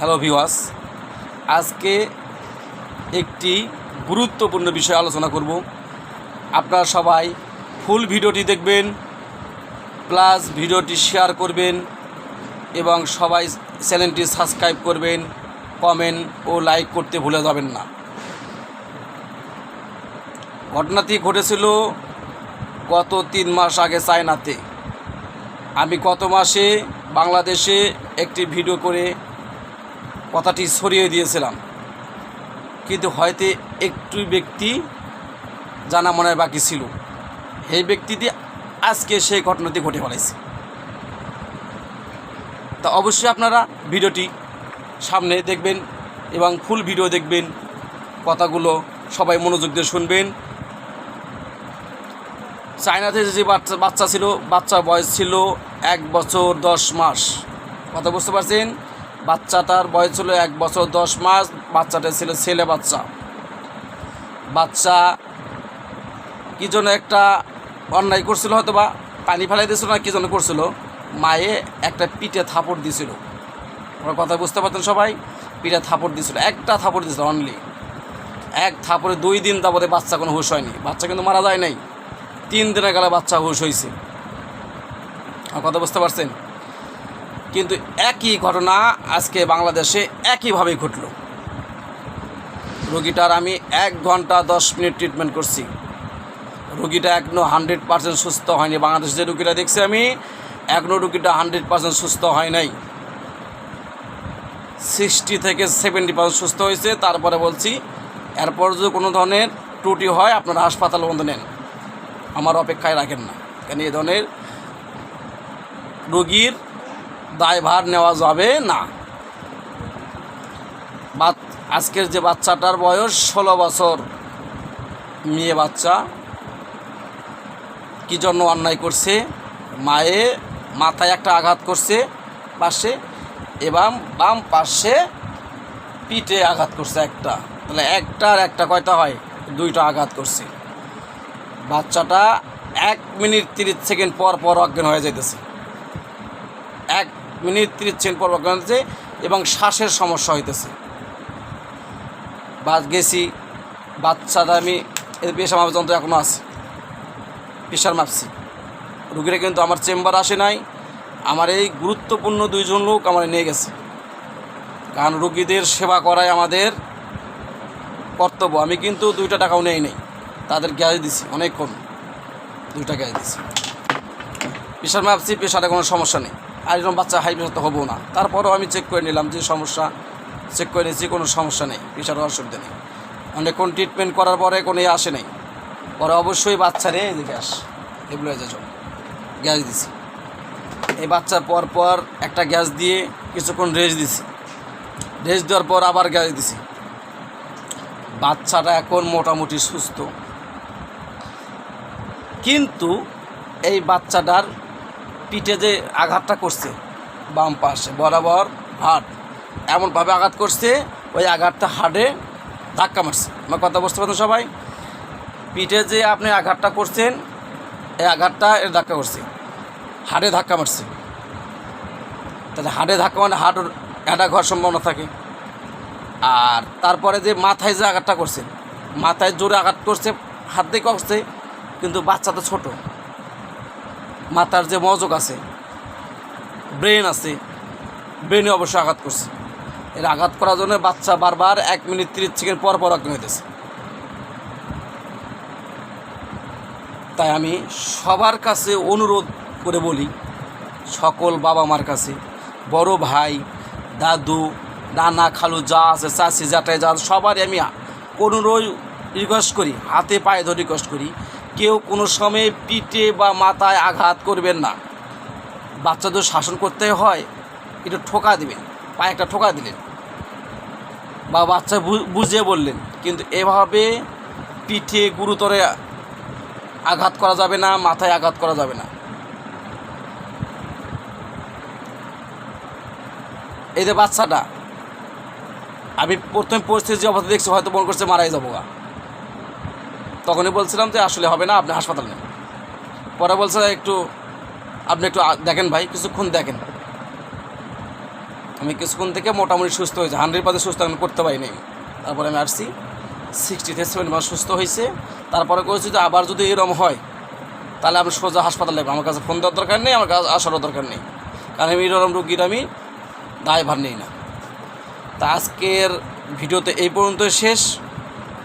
Hello ভিওয়াস আজকে একটি গুরুত্বপূর্ণ বিষয়ে আলোচনা করব। আপনারা সবাই ফুল ভিডিওটি দেখবেন প্লাস ভিডিওটি শেয়ার করবেন এবং সবাই চ্যানেলটি সাবস্ক্রাইব করবেন কমেন্ট ও লাইক করতে ভুলে যাবেন না। ঘটনাটি ঘটেছিল গত তিন মাস আগে চায়নাতে। আমি গত মাসে বাংলাদেশে একটি ভিডিও করে কথাটি সরিয়ে দিয়েছিলাম। কিন্তু হয়তো একটু ব্যক্তি জানা মনে বাকি ছিল। এই ব্যক্তিটি আজকে সেই ঘটনাটি ঘটে ফেলাইছে তা অবশ্যই আপনারা ভিডিওটি সামনে দেখবেন এবং ফুল ভিডিও দেখবেন। কথাগুলো সবাই মনোযোগ দিয়ে শুনবেন। চায়নাতে যে বাচ্চা বাচ্চা ছিল, বাচ্চার বয়স ছিল এক বছর দশ মাস। কথা বুঝতে পারছেন? বাচ্চাটার বয়স ছিল এক বছর দশ মাস, বাচ্চাটা ছিল ছেলে বাচ্চা। বাচ্চা কি জন্য একটা অন্যায় করছিল হয়তো বা পানি ফেলাই দিয়েছিল না, কী জন্য করছিল, মায়ে একটা পিঠে থাপড় দিছিল। ওরা কথা বুঝতে পারতেন সবাই? পিঠে থাপড় দিছিল, একটা থাপড় দিছিল অনলি এক থাপড়ে দুই দিন তারপরে বাচ্চা কোনো হুশ হয়নি। বাচ্চা কিন্তু মারা যায় নাই। তিন দিনের গেলে বাচ্চা হুশ হয়েছে কথা বুঝতে পারছেন? কিন্তু একই ঘটনা আজকে বাংলাদেশে একইভাবে ঘটল। রোগীটার আমি এক ঘণ্টা দশ মিনিট ট্রিটমেন্ট করছি। রুগীটা এখনও হান্ড্রেড পার্সেন্ট সুস্থ হয়নি। বাংলাদেশে যে রুগীটা দেখছি আমি এখনও রুগীটা হান্ড্রেড পার্সেন্ট সুস্থ হয় নাই। সিক্সটি থেকে সেভেন্টি পার্সেন্ট সুস্থ হয়েছে। তারপরে বলছি, এরপর যদি কোনো ধরনের ত্রুটি হয়, আপনারা হাসপাতাল বন্ধ নেন। আমার অপেক্ষায় রাখেন না। কেন এই ধরনের রোগীর দায়ভার নেওয়া যাবে না। বাচ আজকের যে বাচ্চাটার বয়স ষোলো বছর, মেয়ে বাচ্চা, কী জন্য অন্যায় করছে? মায়ে মাথায় একটা আঘাত করছে, পাশে এবং বাম পাশে পিঠে আঘাত করছে একটা। তাহলে একটা আর একটা কয়টা হয়? দুইটা আঘাত করছে। বাচ্চাটা এক মিনিট তিরিশ সেকেন্ড পর পর অজ্ঞান হয়ে যাইতেছে। এক মিনিট তিরিশ সেকেন্ড পর এবং শ্বাসের সমস্যা হইতেছে। বাদ গেছি বাচ্চাটা আমি পেশা মাপের যন্ত্র এখনও আছে। প্রেশার মাপছি। রুগীরা কিন্তু আমার চেম্বার আসে নাই, আমার এই গুরুত্বপূর্ণ দুইজন লোক আমার নিয়ে গেছে। কারণ রুগীদের সেবা করাই আমাদের কর্তব্য। আমি কিন্তু দুইটা টাকাও নেই নেই। তাদের গ্যাস দিছি, অনেক কম। দুইটা গ্যাস দিছি। প্রেশার মাপছি প্রেশারে কোনো সমস্যা নেই। আর এরকম বাচ্চা হাই প্রেশার তো হব না। তারপরেও আমি চেক করে নিলাম যে সমস্যা চেক করে নিয়েছি, কোনো সমস্যা নেই প্রেশারের অসুবিধা নেই। অনেকক্ষণ ট্রিটমেন্ট করার পরে কোনো ইয়ে আসে নাই। পরে অবশ্যই বাচ্চারে এই গ্যাস এগুলো জন্য গ্যাস দিছি। এই বাচ্চা পর পর একটা গ্যাস দিয়ে কিছুক্ষণ রেস্ট দিছি। রেস্ট দেওয়ার পর আবার গ্যাস দিছি। বাচ্চাটা এখন মোটামুটি সুস্থ। কিন্তু এই বাচ্চাটার পিঠে যে আঘাতটা করছে, বাম পাশে, বরাবর হাট এমনভাবে আঘাত করছে, ওই আঘাতটা হাড়ে ধাক্কা মারছে। আমার কথা বুঝতে পারছেন সবাই? পিঠে যে আপনি আঘাতটা করছেন, এই আঘাতটা এর ধাক্কা করছে। হাড়ে ধাক্কা মারছে। তাহলে হাড়ে ধাক্কা মানে হাড় একটা ঘর সম্ভাবনা থাকে। আর তারপরে যে মাথায় যে আঘাতটা করছে, মাথায় জোরে আঘাত করছে, হাত দিয়ে করছে কিন্তু বাচ্চা তো ছোটো। মাথার যে মজক আছে, ব্রেন আছে, ব্রেনে অবশ্যই আঘাত করছে। এর আঘাত করার জন্য বাচ্চা বারবার এক মিনিট তিরিশ সেকেন্ড পর পর অজ্ঞান হইতেছে। তাই আমি সবার কাছে অনুরোধ করে বলি, সকল বাবা মার কাছে, বড় ভাই, দাদু, নানা, খালু, যা আছে চাষি জাটাই যা সবারই আমি অনুরোধ রিকোয়েস্ট করি, হাতে, পায়ে ধরে রিকোয়েস্ট করি কেউ কোনো সময় পিঠে বা মাথায় আঘাত করবেন না। বাচ্চাদের শাসন করতে হয়, একটু ঠোকা দিবেন, পায়ে একটা ঠোকা দিলেন। বা বাচ্চা বুঝিয়ে বললেন, কিন্তু এভাবে পিঠে গুরুতরে আঘাত করা যাবে না, মাথায় আঘাত করা যাবে না। এই যে বাচ্চাটা, আমি প্রথমে পরিস্থিতি যে অবস্থা দেখছি, হয়তো মনে করছে মারাই যাব গা। তখনই বলছিলাম যে আসলে হবে না, আপনি হাসপাতাল নেন। পরে বলছে, একটু, আপনি একটু দেখেন ভাই, কিছুক্ষণ দেখেন। আমি কিছুক্ষণ থেকে মোটামুটি সুস্থ হয়েছি, হান্ড্রেড পার্সেন্ট সুস্থ আমি করতে পারি নাই তারপরে আমি আসছি সিক্সটি থেকে সেভেন পার্সেন্ট সুস্থ হয়েছে। তারপরে করেছি যে আবার যদি এরকম হয়, তাহলে আমি সোজা হাসপাতালে যাব। আমার কাছে ফোন দেওয়ার দরকার নেই, আমার কাছে আসারও দরকার নেই। কারণ আমি এরকম রুগীর আমি দায়ভার নেই না। তা আজকের ভিডিওতে এই পর্যন্ত শেষ।